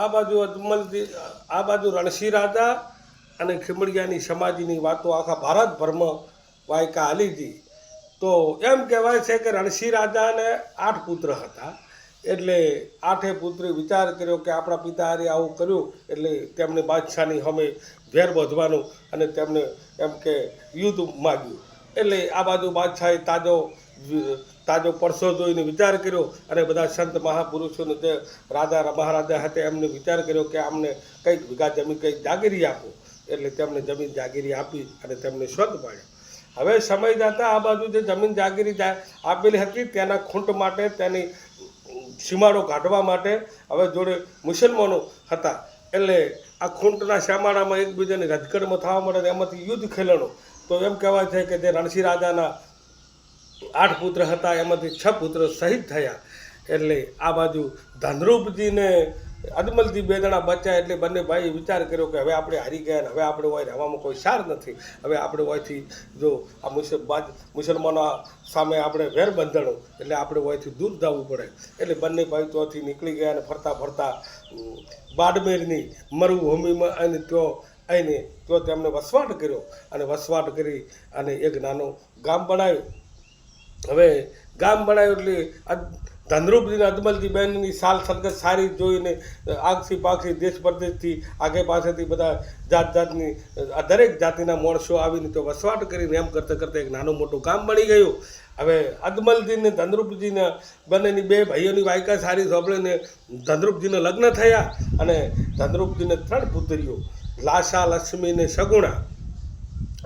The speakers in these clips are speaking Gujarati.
આ બાજુ અજમલથી, આ બાજુ રણશી રાજા અને ખીમડિયાની સમાધિની વાતો આખા ભારતભરમાં વાયકા હાલી તો એમ કહેવાય છે કે રણશી રાજાને આઠ પુત્ર હતા. એટલે આઠે પુત્રે વિચાર કર્યો કે આપણા પિતા હારે આવું કર્યું, એટલે તેમને બાદશાહની સામે વેર વધવાનું અને તેમને એમ કે યુદ્ધ માગ્યું. એટલે આ બાજુ બાદશાહે તાજો તાજો પડસો જોઈને વિચાર કર્યો અને બધા સંત મહાપુરુષોને તે રાજા મહારાજા હતા એમને વિચાર કર્યો કે અમને કંઈક વીઘા જમીન કંઈક જાગીરી આપો. એટલે તેમને જમીન જાગીરી આપી અને તેમને શોધ પાડ્યા. હવે સમય જતાં આ બાજુ જે જમીન જાગીરી આપેલી હતી તેના ખૂંટ માટે, તેની સીમાડો કાઢવા માટે હવે જોડે મુસલમાનો હતા. એટલે આ ખૂંટના શ્યામાળામાં એકબીજાની રજકડમાં થવા માટે એમાંથી યુદ્ધ ખેલણો. તો એમ કહેવાય છે કે જે રણસિંહ રાજાના આઠ પુત્ર હતા, એમાંથી છ પુત્ર શહીદ થયા. એટલે આ બાજુ ધનરૂપજીને અદમલજી બે જણા બચ્યા એટલે બંને ભાઈએ વિચાર કર્યો કે હવે આપણે હારી ગયા ને હવે આપણે હોય રહેવામાં કોઈ સાર નથી. હવે આપણે હોયથી જો આ મુસલમાન મુસલમાનો સામે આપણે વેર બંધણો, એટલે આપણે હોયથી દૂર જવું પડે. એટલે બંને ભાઈ ત્યાંથી નીકળી ગયા અને ફરતા ફરતા બાડમેરની મરુભૂમિમાં અને ત્યાં આવીને તો તેમણે વસવાટ કર્યો અને વસવાટ કરી અને એક નાનું ગામ બનાવ્યું. હવે ગામ બનાવ્યું એટલે ધનરૂપજીને અજમલજી બહેનની સાલ સદગત સારી જોઈને આગથી પાખથી દેશ પરદેશથી આગે પાસેથી બધા જાત જાતની દરેક જાતિના માણસો આવીને તો વસવાટ કરીને એમ કરતાં કરતાં એક નાનું મોટું ગામ બની ગયું. હવે અજમલજીને ધનરૂપજીને બંનેની બે ભાઈઓની વાયકા સારી સાંભળીને ધનરૂપજીને લગ્ન થયા અને ધનરૂપજીને ત્રણ પુત્રીઓ લાશા, લક્ષ્મી ને સગુણા.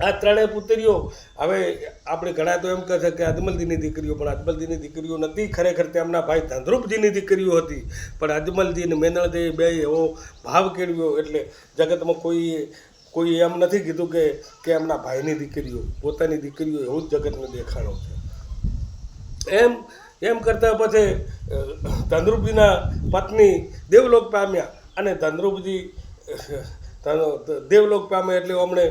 આ ત્રણેય પુત્રીઓ, હવે આપણે ઘણા તો એમ કહે છે કે અજમલજીની દીકરીઓ, પણ અજમલજીની દીકરીઓ નથી, ખરેખર તેમના ભાઈ ધનરૂપજીની દીકરીઓ હતી. પણ અજમલજી અને મેનળજી બે એવો ભાવ કેળવ્યો એટલે જગતમાં કોઈ કોઈ એમ નથી કીધું કે કે એમના ભાઈની દીકરીઓ, પોતાની દીકરીઓ એવું જ જગતને દેખાડો છે. એમ એમ કરતાં પછી ધનરૂપજીના પત્ની દેવલોક પામ્યા અને ધનરૂપજી ધન- દેવલોક પામે એટલે હમણે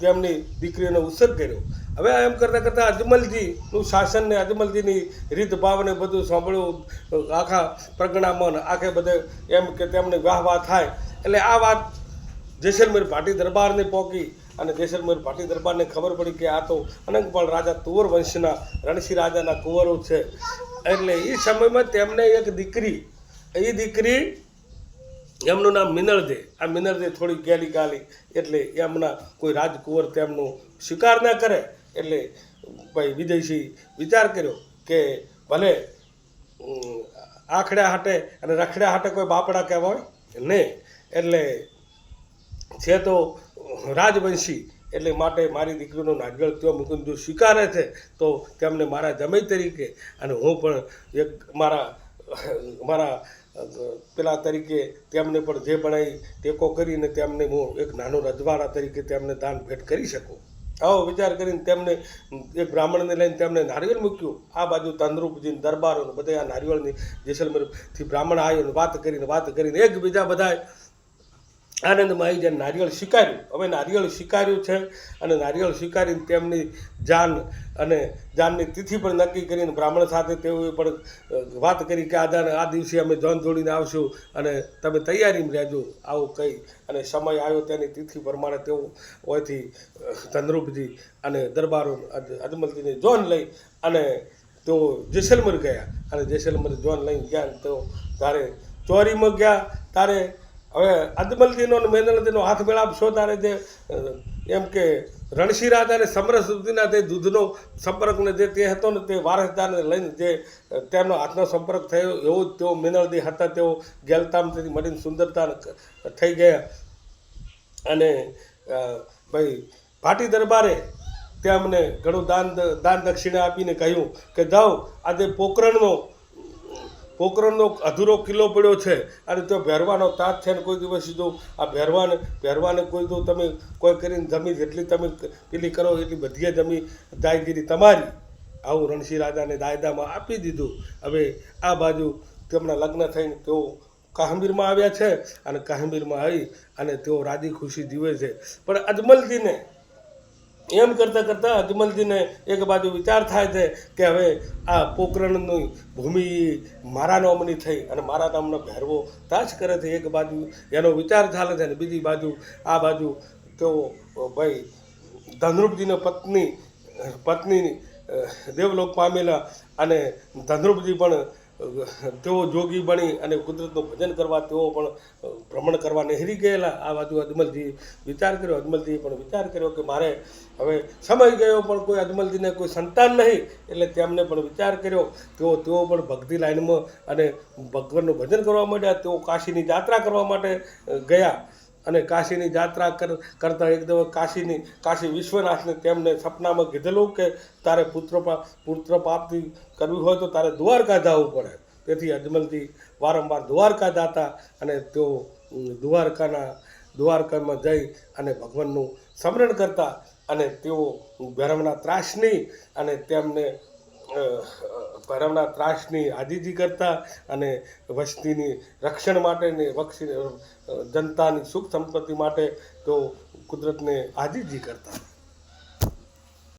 તેમની દીકરીઓનો ઉછેર કર્યો. હવે એમ કરતાં કરતાં અજમલજીનું શાસન ને અજમલજીની રીત ભાવને બધું સાંભળ્યું આખા પ્રજ્ઞામન આખે બધે એમ કે તેમને વાહ વાહ થાય. એટલે આ વાત જેસલમેર ભાટી દરબારને પહોંચી અને જેસલમેર ભાટી દરબારને ખબર પડી કે આ તો અનંગપાળ રાજા તુવર વંશના રણસિંહ રાજાના કુંવરો છે. એટલે એ સમયમાં તેમને એક દીકરી એ દીકરી એમનું નામ મિનળદે. આ મિનળદે થોડી ગેલી ગાલી એટલે એમના કોઈ રાજકુંવર તેમનું સ્વીકાર ના કરે એટલે ભાઈ વિદેશી વિચાર કર્યો કે ભલે આખડ્યા હાટે અને રખડ્યા હાટે કોઈ બાપડા કહેવાય? ને. એટલે છે તો રાજવંશી એટલે માટે મારી દીકરીનો નાગળ ત્યાં મૂકીને જો સ્વીકારે છે, તો તેમને મારા જમાઈ તરીકે. અને હું પણ એક મારા મારા પેલા તરીકે તેમને પણ જે ભણાઈ ટેકો કરીને તેમને હું એક નાનો રજવાડા તરીકે તેમને દાન ભેટ કરી શકું. આવો વિચાર કરીને તેમને એક બ્રાહ્મણને લઈને તેમને નારિયેળ મૂક્યું. આ બાજુ તંદરૂપજીને દરબારો બધા નારિયેળની જેસલમેરથી બ્રાહ્મણ આવ્યો વાત કરીને વાત કરીને એકબીજા બધા આનંદમાં આવી જાય નારિયેળ સ્વીકાર્યું હવે નારિયેળ સ્વીકાર્યું છે અને નારિયેળ સ્વીકારીને તેમની જાન અને જાનની તિથિ પણ નક્કી કરીને બ્રાહ્મણ સાથે તેઓએ પણ વાત કરી કે આ આ દિવસે અમે જન જોડીને આવશું અને તમે તૈયારીમાં રહેજો. આવું કહી અને સમય આવ્યો તેની તિથિ પ્રમાણે તેઓ હોયથી ચંદ્રુપજી અને દરબારો અજ- અજમલજીને જોન લઈ અને તેઓ જેસલમેર ગયા. અને જેસલમેર જોન લઈને ગયા તેઓ તારે ચોરીમાં ગયા. તારે હવે અદમલદીનો અને હાથ મેળાપ છો તારે જે એમ કે રણશી રાજાને સમરસ સુધીના તે દૂધનો સંપર્કને જે તે હતો ને તે વારસદારને લઈને જે તેમનો હાથનો સંપર્ક થયો, એવો જ તેઓ મેનળદી હતા, તેઓ ગેલતામથી મળીને સુંદરતા થઈ ગયા. અને ભાઈ, ભાટી દરબારે તેમને ઘણું દાન દાન દક્ષિણા આપીને કહ્યું કે જાઓ, આજે પોકરણનો પોકરણનો અધૂરો કિલ્લો પડ્યો છે. અને તો ભેરવાનો તાજ છે ને કોઈ દિવસ જો આ ભેરવાને ભેરવાને કોઈ દો તમે કોઈ કરીને જમીન જેટલી તમે પેલી કરો એટલી બધી જમીન દાયગીરી તમારી. આવું રણસિંહ રાજાને દાયદામાં આપી દીધું. હવે આ બાજુ તેમના લગ્ન થઈને તેઓ કાશ્મીરમાં આવ્યા છે. અને કાશ્મીરમાં આવી અને તેઓ રાજી ખુશી જીવે છે. પણ અજમલજીને એમ કરતાં કરતાં અજમલજીને એક બાજુ વિચાર થાય છે કે હવે આ પોકરણની ભૂમિ મારા નામની થઈ અને મારા નામનો ભેરવો તાજ કરે છે એક બાજુ. એનો વિચાર ચાલે છે અને બીજી બાજુ, આ બાજુ તેઓ ભાઈ ધનરૂપજીને પત્ની પત્ની દેવલોક પામેલા અને ધનરૂપજી પણ તેઓ જોગી બની અને કુદરતનું ભજન કરવા તેઓ પણ ભ્રમણ કરવા નહેરી ગયેલા. આ બાજુ અજમલજી વિચાર કર્યો. અજમલજીએ પણ વિચાર કર્યો કે મારે હવે સમય ગયો, પણ કોઈ અજમલજીને કોઈ સંતાન નહીં. એટલે તેમને પણ વિચાર કર્યો. તેઓ તેઓ પણ ભક્તિ લાઈનમાં અને ભગવાનનું ભજન કરવા માંડ્યા. તેઓ કાશીની યાત્રા કરવા માટે ગયા. અને કાશીની યાત્રા કર એક એકદમ કાશીની, કાશી વિશ્વનાથને તેમને સપનામાં કીધેલું કે તારે પુત્ર પુત્ર પ્રાપ્તિ કરવી હોય તો તારે દ્વારકા જવું પડે. તેથી અજમલજી વારંવાર દ્વારકા જતા અને તેઓ દ્વારકાના, દ્વારકામાં જઈ અને ભગવાનનું સ્મરણ કરતા અને તેઓ ભરમના ત્રાસની અને તેમને ભરમના ત્રાસની આજીજી કરતા અને વસ્તીની રક્ષણ માટેની વક્ષી જનતાની સુખ સંપત્તિ માટે તો કુદરતને આજીજી કરતા.